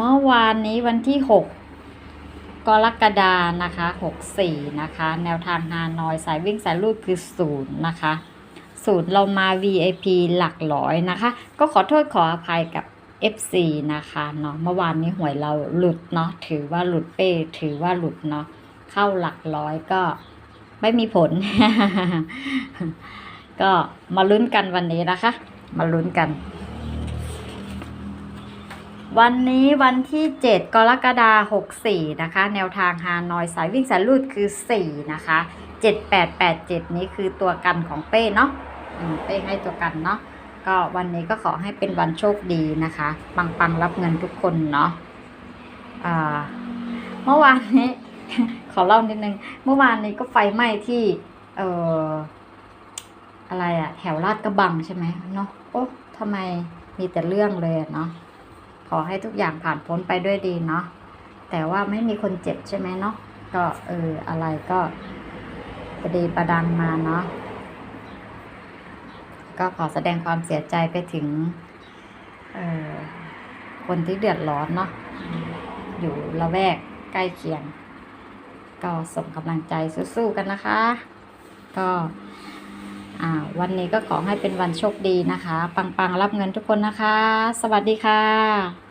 เมื่อวานนี้วันที่ 6 กรกฎานะคะ 64 นะคะ แนวทางฮานอยสายวิ่งสายลูดคือ0นะคะศูนย์เรามา VIP หลักร้อยนะคะ ก็ขอโทษขออภัยกับ FC นะคะเนาะเมื่อวานนี้หวยเราหลุดเนาะถือว่าหลุดเป้ถือว่าหลุดเนาะเข้าหลักร้อยก็ไม่มีผล ก็มาลุ้นกันวันนี้นะคะ มาลุ้นกัน วันนี้วันที่ 7 กรกฎาคม64 นะคะ แนวทางฮานอยสายวิ่งสายลูดคือ 4 นะคะ 7887 นี้คือตัวกันของเป้เนาะเป้ให้ตัวกันเนาะก็วันนี้ก็ขอให้เป็นวันโชคดีนะคะ ปังปังๆรับเงินทุกคนเนาะเมื่อวานนี้ ขอเล่านิดนึง เมื่อวานนี้ก็ไฟไหม้ที่ เอ่ออะไรอะแถวลาดกระบังใช่ไหมเนาะโอ้ทำไมมีแต่เรื่องเลยเนาะ ขอให้ทุกอย่างผ่านพ้นไปด้วยดีเนาะแต่ว่าไม่มีคนเจ็บใช่ไหมเนาะก็เอออะไรก็ประดีประดังมาเนาะก็ขอแสดงความเสียใจไปถึงเออคนที่เดือดร้อนเนาะอยู่ละแวกใกล้เคียง ก็ส่งกำลังใจสู้ๆกันนะคะ ก็ วันนี้ก็ขอให้เป็นวันโชคดีนะคะ ปังๆ รับเงินทุกคนนะคะ สวัสดีค่ะ